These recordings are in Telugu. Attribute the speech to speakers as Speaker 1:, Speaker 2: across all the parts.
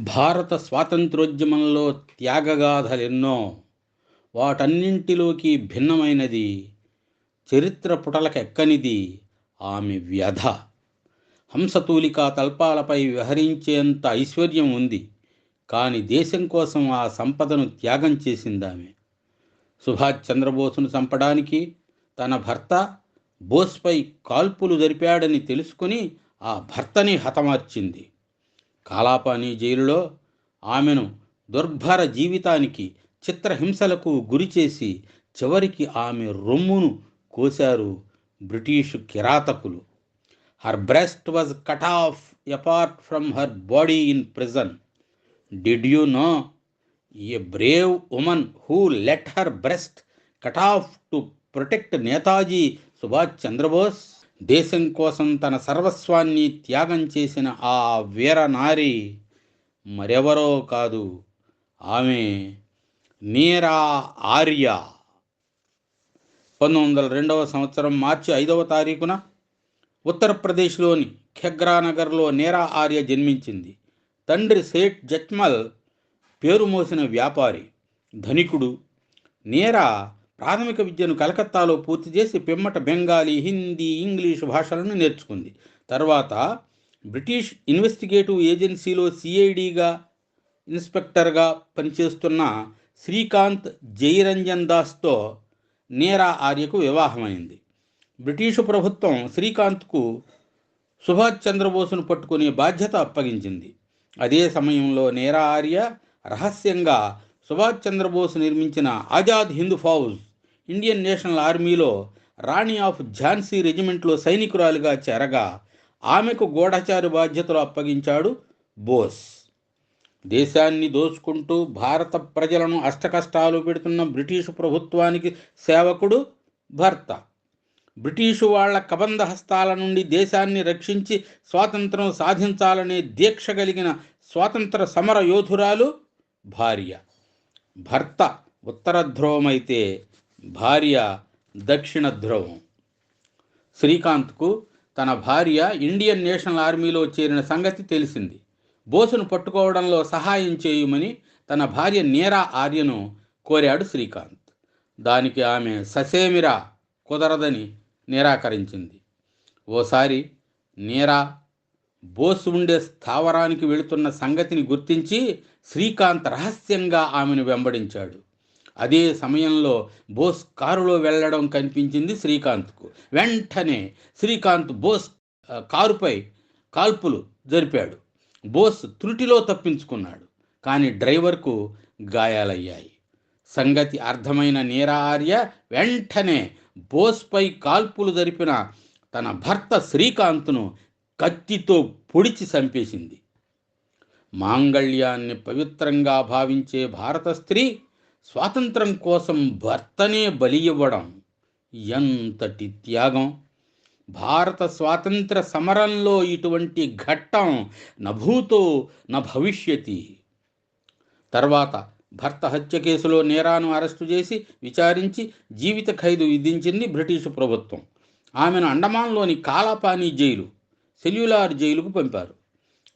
Speaker 1: భారత స్వాతంత్రోద్యమంలో త్యాగగాథలెన్నో వాటన్నింటిలోకి భిన్నమైనది చరిత్ర పుటలకెక్కనిది ఆమె వ్యధ. హంసతూలికా తల్పాలపై విహరించేంత ఐశ్వర్యం ఉంది కానీ దేశం కోసం ఆ సంపదను త్యాగం చేసిందామె. సుభాష్ చంద్రబోసును చంపడానికి తన భర్త బోస్పై కాల్పులు జరిపాడని తెలుసుకుని ఆ భర్తని హతమార్చింది. కాలాపాని జైలులో ఆమెను దుర్భర జీవితానికి చిత్రహింసలకు గురిచేసి చివరికి ఆమె రొమ్మును కోశారు British కిరాతకులు. Her breast was cut off apart from her body in prison did you know a brave woman who let her breast cut off to protect Netaji Subhash Chandra Bose దేశం కోసం తన సర్వస్వాన్ని త్యాగం చేసిన ఆ వీర నారి మరెవరో కాదు. ఆమె నీరా ఆర్య. పంతొమ్మిది వందల రెండవ సంవత్సరం మార్చి ఐదవ తారీఖున ఉత్తరప్రదేశ్లోని ఖెగ్రానగర్లో నేరా ఆర్య జన్మించింది. తండ్రి సేట్ జట్మల్ పేరు మోసిన వ్యాపారి ధనికుడు. నేరా ప్రాథమిక విద్యను కలకత్తాలో పూర్తి చేసి పిమ్మట బెంగాలీ హిందీ ఇంగ్లీషు భాషలను నేర్చుకుంది. తర్వాత బ్రిటిష్ ఇన్వెస్టిగేటివ్ ఏజెన్సీలో సిఐడిగా ఇన్స్పెక్టర్గా పనిచేస్తున్న శ్రీకాంత్ జయరంజన్ దాస్తో నేరా ఆర్యకు వివాహమైంది. బ్రిటిషు ప్రభుత్వం శ్రీకాంత్కు సుభాష్ చంద్రబోసును పట్టుకునే బాధ్యత అప్పగించింది. అదే సమయంలో నేరా ఆర్య రహస్యంగా సుభాష్ చంద్రబోస్ నిర్మించిన ఆజాద్ హింద్ ఫౌజ్ ఇండియన్ నేషనల్ ఆర్మీలో రాణి ఆఫ్ ఝాన్సీ రెజిమెంట్లో సైనికురాలుగా చేరగా ఆమెకు గూఢచారి బాధ్యతలు అప్పగించాడు బోస్. దేశాన్ని దోచుకుంటూ భారత ప్రజలను అష్టకష్టాలు పెడుతున్న బ్రిటీషు ప్రభుత్వానికి సేవకుడు భర్త. బ్రిటిషు వాళ్ళ కబంధ హస్తాల నుండి దేశాన్ని రక్షించి స్వాతంత్రం సాధించాలనే దీక్ష కలిగిన స్వాతంత్ర సమర యోధురాలు భార్య. భర్త ఉత్తర ధ్రువమైతే భార్య దక్షిణ ధ్రువం. శ్రీకాంత్కు తన భార్య ఇండియన్ నేషనల్ ఆర్మీలో చేరిన సంగతి తెలిసింది. బోసును పట్టుకోవడంలో సహాయం చేయమని తన భార్య నీరా ఆర్యను కోరాడు శ్రీకాంత్. దానికి ఆమె ససేమిరా కుదరదని నిరాకరించింది. ఓసారి నీరా బోసు ఉండే స్థావరానికి వెళుతున్న సంగతిని గుర్తించి శ్రీకాంత్ రహస్యంగా ఆమెను వెంబడించాడు. అదే సమయంలో బోస్ కారులో వెళ్ళడం కనిపించింది శ్రీకాంత్కు. వెంటనే శ్రీకాంత్ బోస్ కారుపై కాల్పులు జరిపాడు. బోస్ త్రుటిలో తప్పించుకున్నాడు కానీ డ్రైవర్కు గాయాలయ్యాయి. సంగతి అర్థమైన నీరా ఆర్య వెంటనే బోస్పై కాల్పులు జరిపిన తన భర్త శ్రీకాంత్ను కత్తితో పొడిచి చంపేసింది. మాంగళ్యాన్ని పవిత్రంగా భావించే భారత స్త్రీ స్వాతంత్రం కోసం భర్తనే బలి ఇవ్వడం ఎంతటి త్యాగం. భారత స్వాతంత్ర సమరంలో ఇటువంటి ఘట్టం నభూతో న తర్వాత భర్త హత్య కేసులో నేరాను అరెస్టు చేసి విచారించి జీవిత ఖైదు విధించింది బ్రిటిషు ప్రభుత్వం. ఆమెను అండమాన్లోని కాలాపానీ జైలు సెల్యులార్ జైలుకు పంపారు.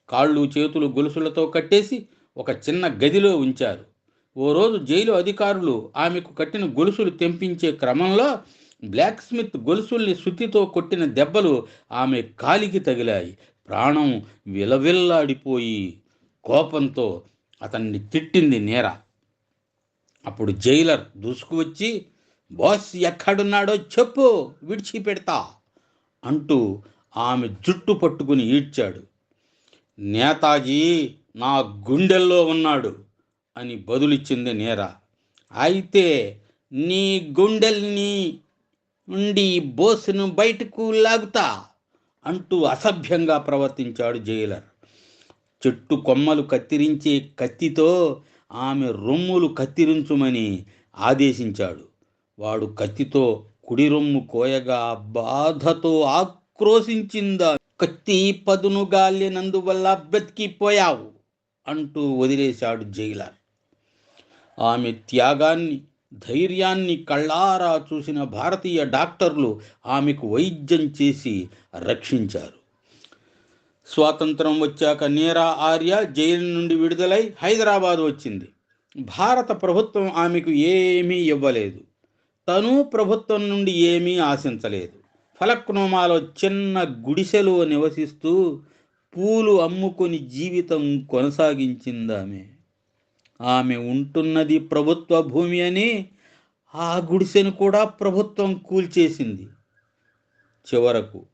Speaker 1: కాళ్ళు చేతులు గొలుసులతో కట్టేసి ఒక చిన్న గదిలో ఉంచారు. ఓ రోజు జైలు అధికారులు ఆమెకు కట్టిన గొలుసులు తెంపించే క్రమంలో బ్లాక్ స్మిత్ గొలుసుల్ని సుత్తితో కొట్టిన దెబ్బలు ఆమె కాలికి తగిలాయి. ప్రాణం విలవిల్లాడిపోయి కోపంతో అతన్ని తిట్టింది నేర. అప్పుడు జైలర్ దూసుకు వచ్చి బాస్ ఎక్కడున్నాడో చెప్పు విడిచిపెడతా అంటూ ఆమె జుట్టు పట్టుకుని ఈడ్చాడు. నేతాజీ నా గుండెల్లో ఉన్నాడు. అని బదులిచ్చింది నేర. అయితే నీ గుండెల్ని నుండి బోసును బయటకు లాగుతా అంటూ అసభ్యంగా ప్రవర్తించాడు జైలర్. చెట్టు కొమ్మలు కత్తిరించే కత్తితో ఆమె రొమ్ములు కత్తిరించుమని ఆదేశించాడు. వాడు కత్తితో కుడి రొమ్ము కోయగా బాధతో ఆక్రోశించిందా? కత్తి పదును గాలినందువల్ల బ్రతికిపోయావు అంటూ వదిలేశాడు జైలర్. ఆమె త్యాగాన్ని ధైర్యాన్ని కళ్ళారా చూసిన భారతీయ డాక్టర్లు ఆమెకు వైద్యం చేసి రక్షించారు. స్వాతంత్రం వచ్చాక నీరా ఆర్య జైలు నుండి విడుదలై హైదరాబాద్ వచ్చింది. భారత ప్రభుత్వం ఆమెకు ఏమీ ఇవ్వలేదు. తను ప్రభుత్వం నుండి ఏమీ ఆశించలేదు. ఫలక్నోమాలో చిన్న గుడిసెలో నివసిస్తూ పూలు అమ్ముకొని జీవితం కొనసాగించింది ఆమె ఉంటున్నది ప్రభుత్వ భూమి అని ఆ గుడిసెను కూడా ప్రభుత్వం కూల్చేసింది. చివరకు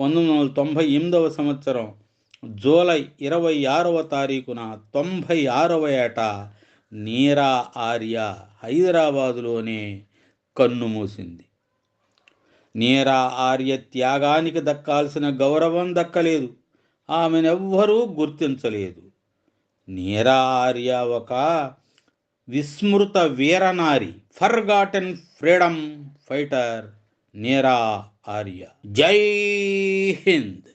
Speaker 1: పంతొమ్మిది వందల తొంభై ఎనిమిదవ సంవత్సరం జూలై ఇరవై ఆరవ తారీఖున తొంభై ఆరవ ఏట నీరా ఆర్య హైదరాబాదులోనే కన్ను మూసింది. నీరా ఆర్య త్యాగానికి దక్కాల్సిన గౌరవం దక్కలేదు. ఆమెనెవ్వరూ గుర్తించలేదు. నేరార్య ఆర్య ఒక విస్మృత వీరనారి. Forgotten freedom fighter Neera Arya జై హింద్.